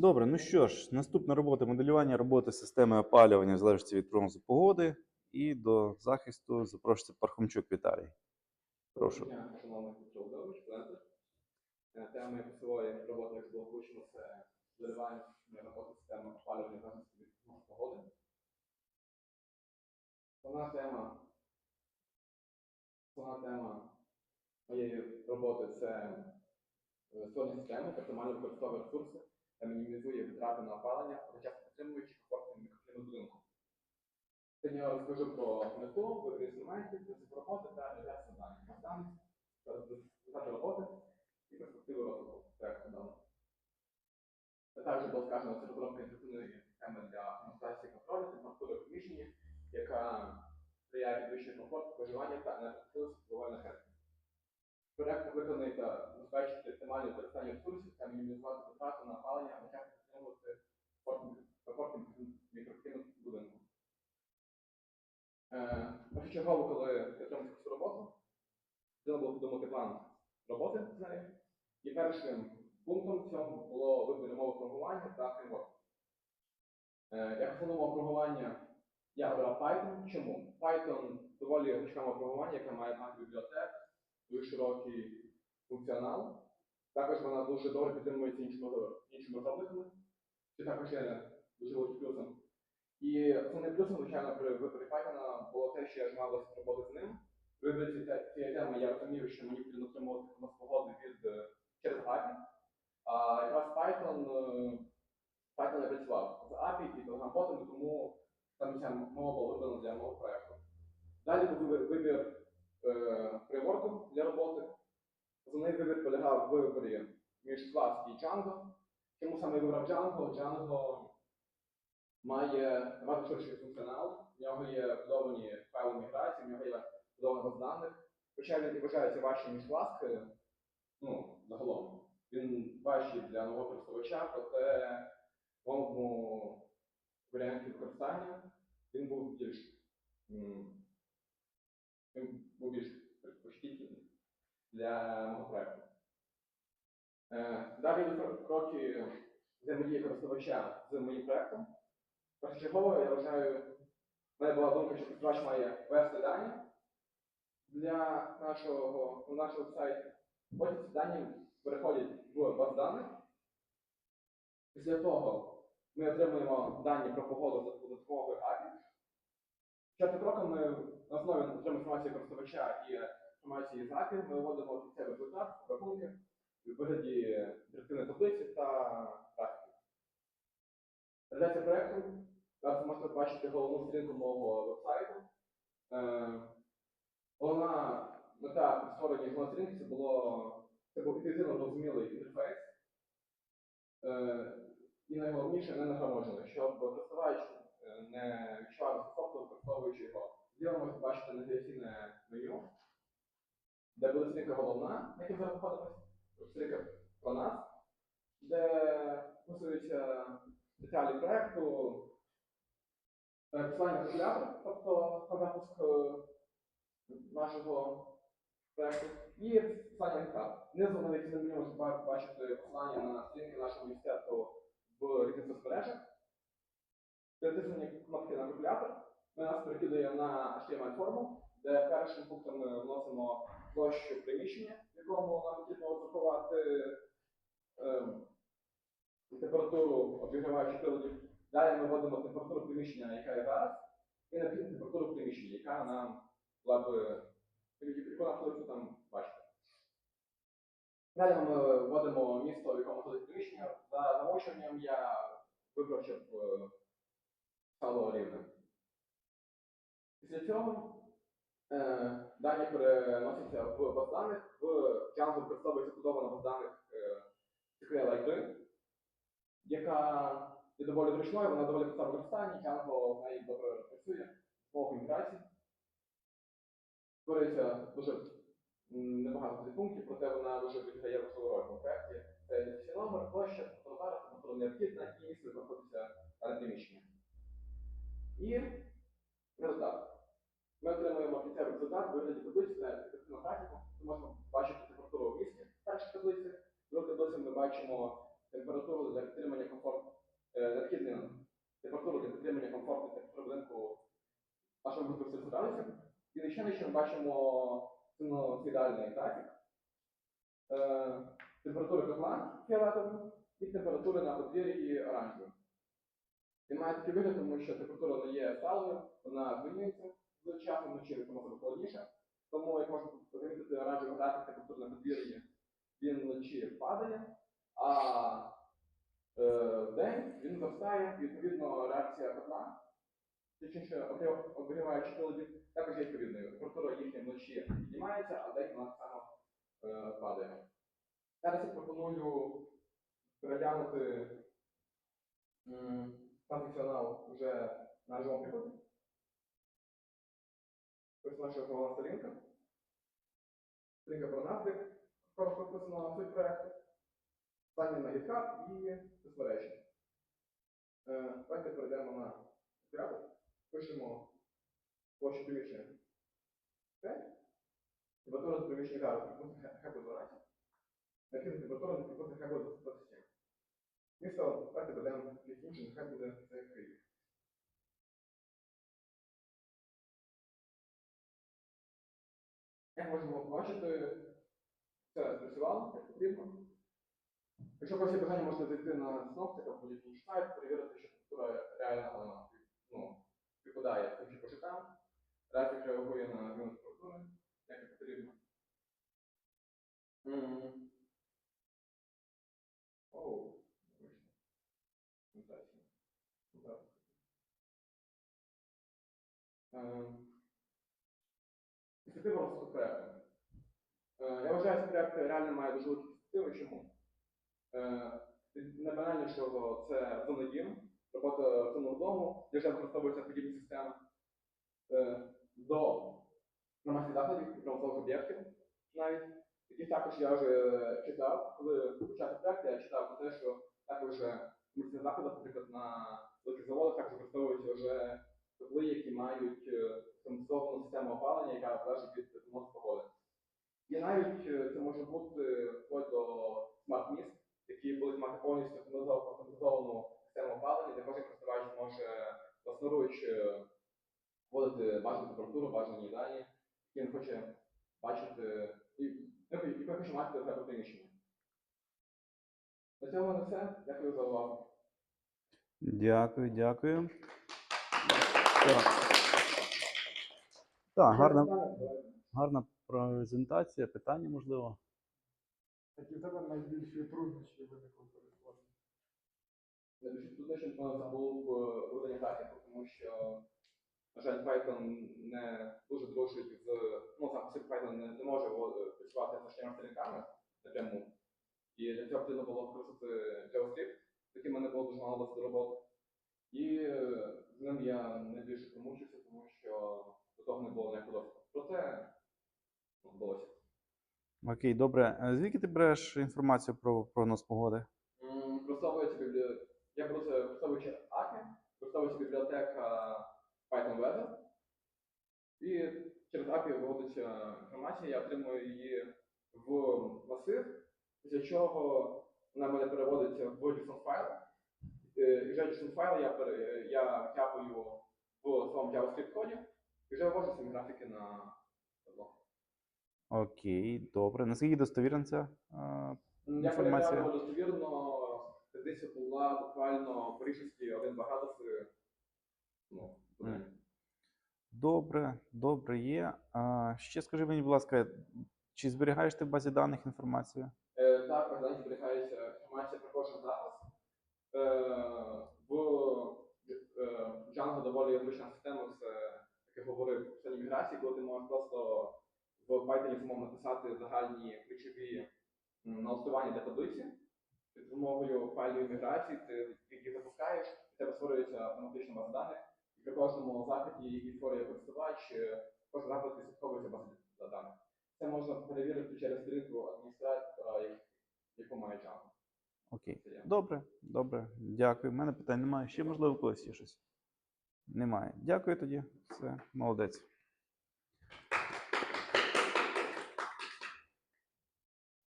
Добре, ну що ж, наступна робота моделювання роботи системи опалювання в залежності від прогнозу погоди. І до захисту запрошується Пархомчук Віталій. Прошу. Е, Тема посилої роботи, як було включено, це моделювання роботи системи опалювання залежності від прогнозу погоди. Основна тема, основна тема моєї роботи це е, створення системи, яка оптимально використовує ресурси та мінімізує витрати на опалення, одночасно підтримуючи комфортний будинку. Сьогодні я розкажу про мету, вибір інструментів, принцип роботи та даних. Даних, результати роботи і перспективи розвитку проекту даного. Також було сказано, це розробка інтерактивної системи для демонстрації контролю температури в приміщенні, яка сприяє підвищенню комфорту споживання та енергоефективності впливає енергії. Проект виконаний та забезпечити оптимальне використання ресурсів та мінімізувати витрати на опалення, а одночасно підтримувати комфортний- мікроклімат будинку. Е, Першочергово, коли я отримав цю роботу, треба було подумати план роботи з нею. І першим пунктом цього було вибір мови програмування та фреймворк. Е, Як основну мову програмування я обрав Python. Чому? Python доволі гнучка мова програмування, яка має багато бібліотек, дуже широкий функціонал. Також вона дуже добре підтримується іншими, іншими розробниками, що також є дуже великим плюсом. І основним плюсом, звичайно, при виборі Python було те, що я ж мав роботи з ним. Виборі цієї- теми я розумів, що мені потрібно отримувати погоди від е, через API. А якраз Python, е, Python я працював з API і програмботами, тому там ця мова була вибрана для мого проекту. Далі був вибір, вибір е, фреймворку для роботи. Вибір полягав в виборі між Flask і Django. Чому саме вибрав Django? Django має набагато ширший функціонал, в нього є вбудовані файли міграції, в нього є вбудована база даних. Хоча він і вважається важчим, ніж Flask, ну, загалом, він важчий для нового користувача, проте в моєму варіанті використання він був більш, він був більш предпочтительний для мого проекту. Е, Далі кроки взаємодії користувача з моїм проектом. Першочергово я вважаю, в мене була думка, що користувач має ввести дані для нашого, на наш веб-сайт. Потім ці дані переходять в баз даних. Після того ми отримуємо дані про погоду за додатковою API. Четвертим кроком ми на основі отримуємо інформацію користувача і інформації з API, ми вводимо кінцевий результат, рахунки в вигляді інтерактивної таблиці та графіки. Реалізація проєкту. Зараз можете бачити головну сторінку мого веб-сайту. Е, Головна мета при створенні головної сторінки це було це був інтуїтивно зрозумілий інтерфейс. Е, І найголовніше не нагроможений, щоб користувач е, не відчував дискомфорту, використовуючи його. Можете бачити навігаційне меню, де буде сторінка головна, на якій зараз знаходимося, сторінка про нас, де стосується деталі проекту, е, посилання тобто на запуск е, нашого проекту, і посилання на карт. Знизу на навігаційному меню бачити посилання на сторінки нашого університету в різних соцмережах. Перетиснені кнопки на калькулятор. Ми нас перекидує на HTML-форму, де першим пунктом ми вносимо площу приміщення, в якому нам потрібно розрахувати ем, температуру обігріваючих приладів. Далі ми вводимо температуру приміщення, яка є зараз, і необхідну температуру приміщення, яка нам була б там бачити. Далі ми вводимо місто, в якому ходить приміщення. За замовчуванням я вибрав, щоб е, стало рівним. Після цього дані переносяться в баз даних. В Django використовується кодована баз даних е, SQL 3 яка є доволі зручною, вона доволі проста в використанні, Django в неї добре працює, допомогою міграції. Створюється дуже небагато цих пунктів, проте вона дуже відіграє важливу роль в проєкті. Це ідентифікаційний номер, площа, фотографія, тобто необхідна і місце, знаходиться дане приміщення. І результат. Ми отримуємо кінцевий результат в вигляді таблиці та ефективну графіку. Ми можемо бачити температуру в місті в першій таблиці. В другій таблиці ми бачимо температуру для підтримання комфорту, необхідну температуру для підтримання комфортної температури будинку нашого будинку 40 градусів. І ще нижче ми бачимо синоцидальний графік. Е, температури котла фіолетовим і температури на подвір'ї оранжевим. Він має такий вигляд, тому що температура не є сталою, вона змінюється з часом вночі тому холодніше. Тому, як можна помітити, графік температури на він вночі падає, а е, вдень він зростає, відповідно реакція котла, точніше обігрів- обігріваючи приладів, також є відповідною. Температура їхня вночі піднімається, а вдень вона так само е, падає. Зараз я пропоную переглянути функціонал вже на живому прикладі. Ось наша головна сторінка. Сторінка про назви, коротко написано суть проєкту. Стані на GitHub і соцмережі. Е, Давайте перейдемо на порядок. Пишемо площу приміщення 5. Температура приміщення зараз хай буде 12. Необхідна температура на хай буде 27. Місто, давайте якийсь інший, нехай буде Київ. Як можемо побачити, все спрацювало, як потрібно. Якщо вас є бажання, можете зайти на або будь-який сайт, перевірити, що структура реально вона, ну, співпадає з тим, що там. Графік реагує на зміну структури, як і потрібно. Оу, вийшло. Перспектива розвитку. Е, Я вважаю, що проект реально має дуже великі перспективи. Чому? Е, Не банальнішого це зонодім, робота зоного дому, де вже використовуються подібні системи. Е, До громадських закладів і промислових об'єктів навіть. Які також я вже читав, коли почав проект, я читав про те, що також в комерційних наприклад, на великих заводах також використовуються вже котли, які мають автоматизовану систему опалення, яка залежить від клімату погоди. І навіть е, це може бути вплоть до смарт-міст, які будуть мати повністю автоматизовану систему опалення, де кожен користувач може власноруч е, вводити бажану температуру, бажані дані, які він хоче бачити, і, ну, хоче мати до себе приміщення. На цьому в все. Дякую за увагу. Дякую, дякую. Так, так гарна, гарна презентація. Питання можливо. Які в тебе найбільші труднощі виникли перед створенням? Найбільше труднощі був видання графіку, тому що, на жаль, Python не дуже дружить з, ну, сам по собі Python не, не може працювати з HTML сторінками напряму. І для цього потрібно було використати JavaScript, яким мене було дуже мало досвіду роботи. І е, з ним я найбільше помучився, тому що до того не було ніякого. Проте вдалося. Окей, добре. Е, Звідки ти береш інформацію про прогноз погоди? М, Використовується біблі... Я це використовуючи API, використовується бібліотека Python Weather. І через API виводиться інформація, я отримую її в масив, після чого вона мене переводиться в JSON файл. Е, вже JSON файл я, пере- я втягую в своєму JavaScript коді і вже вивожу самі графіки на табло. Окей, добре. Наскільки достовірна ця? е, Я Інформація. перевіряв достовірно, десь була буквально по рішості 1-2 градуси. Ну, в. Добре, добре є. А, ще скажи мені, будь ласка, чи зберігаєш ти в базі даних інформацію? Е, так, в Резиденті зберігається інформація про кожен запис. Е, в е, Django доволі звична система, це, як я говорив, в міграції, коли ти можеш просто в Python самому написати загальні ключові налаштування для таблиці. Під допомогою файлів міграції ти їх запускаєш, і тебе створюється автоматична база даних. І при кожному запиті, який створює користувач, е, кожен запит відслідковується база даних. Це можна перевірити через сторінку адміністратора, яку має Django. Окей. Добре, добре. Дякую. У мене питань немає. Ще можливо колись є щось. Немає. Дякую тоді. Все, молодець.